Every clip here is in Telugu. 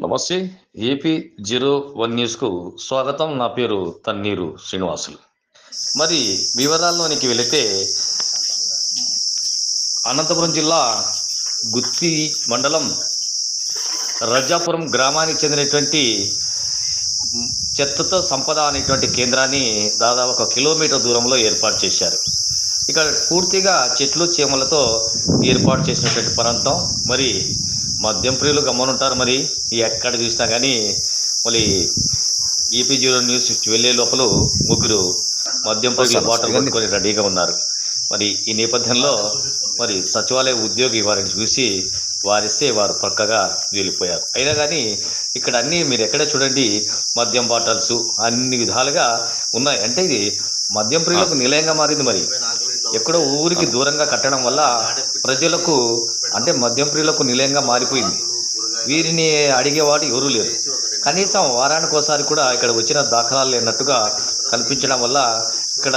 నమస్తే ఏపీ జీరో వన్ న్యూస్కు స్వాగతం. నా పేరు తన్నీరు శ్రీనివాసులు. మరి వివరాల్లోనికి వెళితే అనంతపురం జిల్లా గుత్తి మండలం రజాపురం గ్రామానికి చెందినటువంటి చెత్తతో సంపద అనేటువంటి కేంద్రాన్ని దాదాపు ఒక కిలోమీటర్ దూరంలో ఏర్పాటు చేశారు. ఇక్కడ పూర్తిగా చెట్లు చీమలతో ఏర్పాటు చేసినటువంటి ప్రాంతం. మరి మద్యం ప్రియులు గమనుంటారు మరి. ఎక్కడ చూసినా కానీ మరి ఈపీ జీరో న్యూస్ వెళ్ళే లోపల ముగ్గురు మద్యం ప్రియులు బాటలు కొట్టుకొని రెడీగా ఉన్నారు. మరి ఈ నేపథ్యంలో మరి సచివాలయ ఉద్యోగి వారిని చూసి వారిస్తే వారు పక్కగా వెళ్ళిపోయారు. అయినా కానీ ఇక్కడ అన్నీ మీరు ఎక్కడ చూడండి మద్యం బాటల్స్ అన్ని విధాలుగా ఉన్నాయి. అంటే ఇది మద్యం ప్రియులకు నిలయంగా మారింది మరి. ఎక్కడో ఊరికి దూరంగా కట్టడం వల్ల ప్రజలకు అంటే మద్యం ప్రియులకు నిలయంగా మారిపోయింది. వీరిని అడిగేవాడు ఎవరూ లేరు. కనీసం వారానికి ఒకసారి కూడా ఇక్కడ వచ్చిన దాఖలాలు లేనట్టుగా కనిపించడం వల్ల ఇక్కడ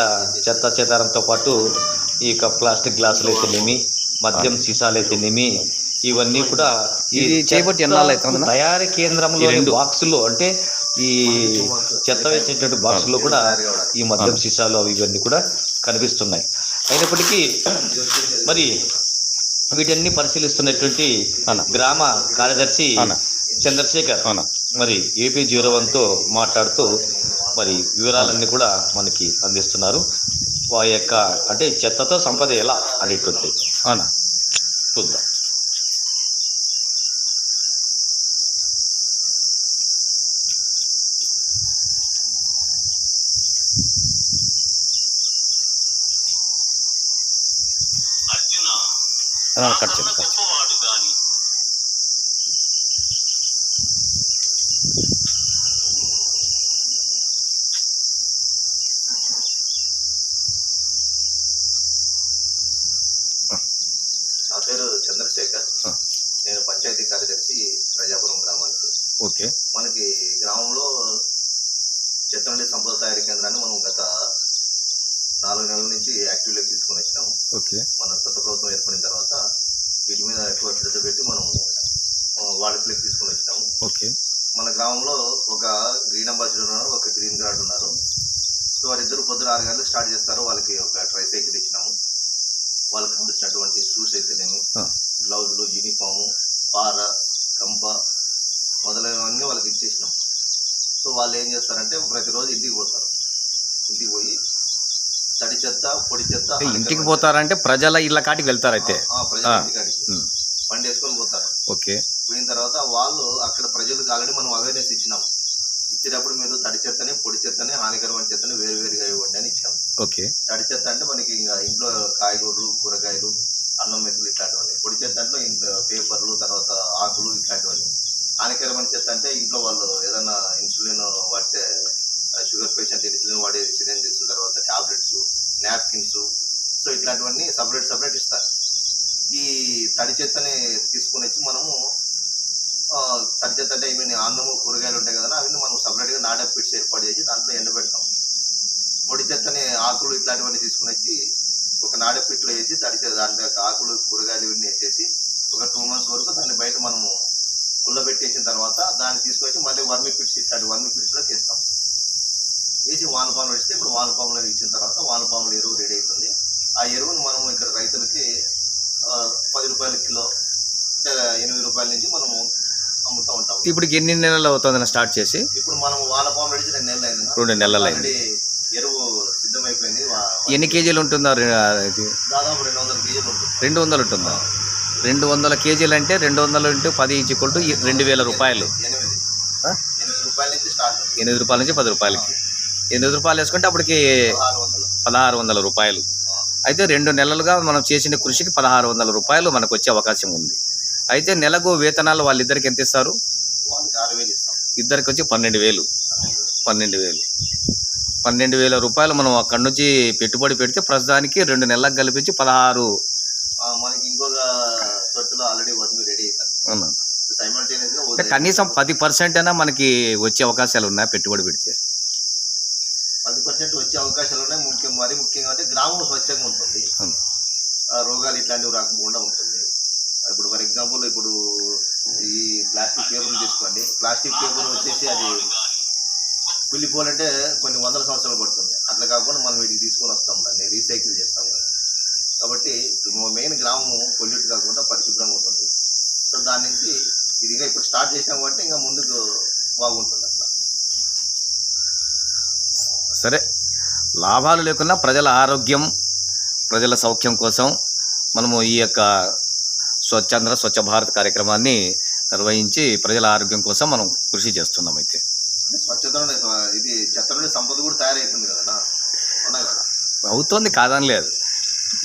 చెత్త చెదారంతో పాటు ఈ యొక్క ప్లాస్టిక్ గ్లాసులు అయితేనేమి మద్యం సీసాలు అయితేనేమి ఇవన్నీ కూడా ఈ అవుతుందన్నా? తయారీ కేంద్రంలో బాక్సులు అంటే ఈ చెత్త వేసేటువంటి బాక్సుల్లో కూడా ఈ మద్యం సీసాలు అవి ఇవన్నీ కూడా కనిపిస్తున్నాయి. అయినప్పటికీ మరి వీటన్ని పరిశీలిస్తున్నటువంటి అన్న. గ్రామ కార్యదర్శి. చంద్రశేఖర్ అవునా. మరి ఏపీ జీరో వన్తో మాట్లాడుతూ మరి వివరాలన్నీ కూడా మనకి అందిస్తున్నారు. వారి యొక్క అంటే చెత్తతో సంపద ఎలా అనేటువంటిది. అవునా. చూద్దాం. ఆ, కట్ చేయండి కట్. నా పేరు చంద్రశేఖర్. నేను పంచాయతీ కార్యదర్శి ప్రజాపురం గ్రామానికి ఓకే మనకి గ్రామంలో చెత్త నుండి సంపద తయారీ కేంద్రాన్ని మనం గత నాలుగు నెలల నుంచి యాక్టివ్లోకి తీసుకొని వచ్చినాము. ఓకే. మన కొత్త ప్రభుత్వం ఏర్పడిన తర్వాత వీటి మీద ఎక్కువ శ్రద్ధ పెట్టి మనం వాడుకలోకి తీసుకొని వచ్చినాము. ఓకే. మన గ్రామంలో ఒక గ్రీన్ అంబాసిడర్ ఉన్నారు ఒక గ్రీన్ గార్డ్ ఉన్నారు. సో వారిద్దరు పొద్దున ఆరు గంటలకు స్టార్ట్ చేస్తారు. వాళ్ళకి ఒక ట్రై సైకిల్ ఇచ్చినాము. వాళ్ళకి కావాల్సినటువంటి షూస్ అయితేనేమి. గ్లౌజులు యూనిఫాము పార గంప మొదలైనవన్నీ వాళ్ళకి ఇచ్చేసినాం సో వాళ్ళు ఏం చేస్తారంటే ప్రతిరోజు ఇంటికి పోతారు. ఇంటికి పోయి తడి చెత్త పొడి చెత్త ఇంటికి పోతారంటే ప్రజల ఇళ్ళ కాటికి వెళ్తారు అయితే. బండి వేసుకొని పోతారు. ఓకే. పోయిన తర్వాత వాళ్ళు అక్కడ ప్రజలకు ఆల్రెడీ మనం అవేర్నెస్ ఇచ్చినాం. ఇచ్చేటప్పుడు మీరు తడి చెత్తని పొడి చెత్తని హానికరమైన చెత్తని వేరు వేరుగా ఇవ్వండి అని ఇచ్చాం ఓకే. తడి చెత్త అంటే మనకి ఇంకా ఇంట్లో కాయగూరలు కూరగాయలు అన్నం మెతులు ఇట్లాంటివన్నీ. పొడి చెత్త అంటే ఇంకా పేపర్లు తర్వాత ఆకులు ఇట్లాంటివన్నీ. హానికరమైన చెత్త అంటే ఇంట్లో వాళ్ళు ఏదైనా ఇన్సులిన్ వాడితే షుగర్ పేషెంట్ ఇన్సులిన్ వాడే సిరెంజెస్ తర్వాత టాబ్లెట్స్ నాప్కిన్స్. సో ఇట్లాంటివన్నీ సపరేట్ సపరేట్ ఇస్తారు. ఈ తడి చెత్తని తీసుకొని వచ్చి మనము తడి చెత్త అంటే ఏమైనా అన్నము కూరగాయలు ఉంటాయి కదా అవన్నీ మనం సపరేట్గా నాడా పిట్స్ ఏర్పాటు చేసి దాంట్లో ఎండబెడతాం. పొడి చెత్తని ఆకులు ఇట్లాంటివన్నీ తీసుకుని వచ్చి ఒక నాడ పిట్లో వేసి తడి చెత్త దాంట్లో ఆకులు కూరగాయలు ఇవన్నీ వేసేసి ఒక టూ మంత్స్ వరకు దాన్ని బయట మనము కుళ్ళబెట్టేసిన తర్వాత దాన్ని తీసుకొచ్చి మళ్ళీ వర్మి పిట్స్ ఇట్లాంటి వర్మి పిట్స్లోకి వేస్తాం వేసి వానపాములు వేస్తే ఇప్పుడు వానపాములు ఇచ్చిన తర్వాత వానపాముల ఎరువు రెడీ అవుతుంది. ఆ ఎరువును మనం ఇక్కడ రైతులకి పది రూపాయల కిలో ఎనిమిది రూపాయల నుంచి మనము అమ్ముతూ ఉంటాం. ఇప్పుడు ఎన్ని నెలలు అవుతుంది స్టార్ట్ చేసి? ఇప్పుడు మనం వానపాములు అడిచి రెండు నెలలు అయింది. రెండు నెలలు అయింది. ఎరువు సిద్ధమైపోయింది. ఎన్ని కేజీలు ఉంటుందా దాదాపు రెండు వందల కేజీలు ఉంటుంది. రెండు వందలు ఉంటుందా? రెండు వందల కేజీలు అంటే రెండు వందలు ఇంటూ పది ఈక్వల్ టు రెండు వేల రూపాయలు. ఎనిమిది? ఎనిమిది రూపాయల నుంచి స్టార్ట్. ఎనిమిది రూపాయల నుంచి పది రూపాయలకి. ఎనిమిది రూపాయలు వేసుకుంటే అప్పటికి పదహారు వందల. రూపాయలు. అయితే రెండు నెలలుగా మనం చేసిన కృషికి పదహారు వందల రూపాయలు మనకు వచ్చే అవకాశం ఉంది. అయితే నెలకు వేతనాలు వాళ్ళిద్దరికి ఎంత ఇస్తారు? ఇద్దరికి వచ్చి పన్నెండు వేలు. పన్నెండు వేలు. పన్నెండు వేల. రూపాయలు మనం అక్కడి నుంచి పెట్టుబడి పెడితే ప్రస్తుతానికి రెండు నెలలకు కల్పించి పదహారు మనకి ఇంకొక తొట్టులో ఆల్రెడీ వర్మి రెడీ అవుతుంది కనీసం పది పర్సెంట్ అయినా మనకి వచ్చే అవకాశాలు ఉన్నాయి పెట్టుబడి పెడితే పది పర్సెంట్ వచ్చే అవకాశాలు ఉన్నాయి ముఖ్యం మరి ముఖ్యంగా అంటే గ్రామం స్వచ్ఛంగా ఉంటుంది. రోగాలు ఇట్లాంటివి రాకుండా ఉంటుంది. ఇప్పుడు ఫర్ ఎగ్జాంపుల్ ఇప్పుడు ఈ ప్లాస్టిక్ పేపర్ తీసుకోండి. ప్లాస్టిక్ పేపర్ వచ్చేసి అది కుళ్ళిపోవాలంటే కొన్ని వందల సంవత్సరాలు పడుతుంది. అట్లా కాకుండా మనం వీటికి తీసుకొని వస్తాం దాన్ని రీసైకిల్ చేస్తాం కదా. కాబట్టి మెయిన్ గ్రామం పొల్యూట్ కాకుండా పరిశుభ్రంగా ఉంటుంది. సో దాని నుంచి ఇది ఇంకా ఇప్పుడు స్టార్ట్ చేసాం కాబట్టి ఇంకా ముందుకు బాగుంటుంది అట్లా. సరే. లాభాలు లేకున్నా ప్రజల ఆరోగ్యం ప్రజల సౌఖ్యం కోసం మనము ఈ యొక్క స్వచ్ఛంద్ర స్వచ్ఛ భారత్ కార్యక్రమాన్ని నిర్వహించి ప్రజల ఆరోగ్యం కోసం మనం కృషి చేస్తున్నాం అయితే. అంటే స్వచ్ఛత నుండి ఇది చెత్త నుండి సంపద కూడా తయారవుతుంది కదా అవునా కదా? అవుతోంది కాదని లేదు.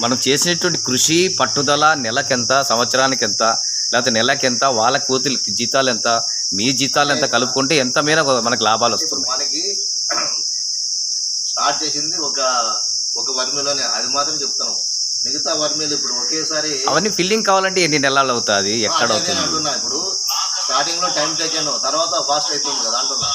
మనం చేసినటువంటి కృషి పట్టుదల నెలకెంత సంవత్సరానికి ఎంత లేకపోతే నెలకెంత వాళ్ళ కూతురికి జీతాలు ఎంత మీ జీతాలు ఎంత కలుపుకుంటే ఎంత మేర మనకు లాభాలు వస్తున్నాయి? మనకి స్టార్ట్ చేసింది ఒక ఒక వర్మిలోనే. అది మాత్రం చెప్తాను. మిగతా వర్మీలు ఇప్పుడు ఒకేసారి అవన్నీ ఫిల్లింగ్ కావాలంటే ఎన్ని నెలలు అవుతుంది? ఎక్కడ అవుతుంది? అంటున్నా ఇప్పుడు. స్టార్టింగ్లో టైం టేకెన్. తర్వాత ఫాస్ట్ అవుతుంది కదా అంటున్నా.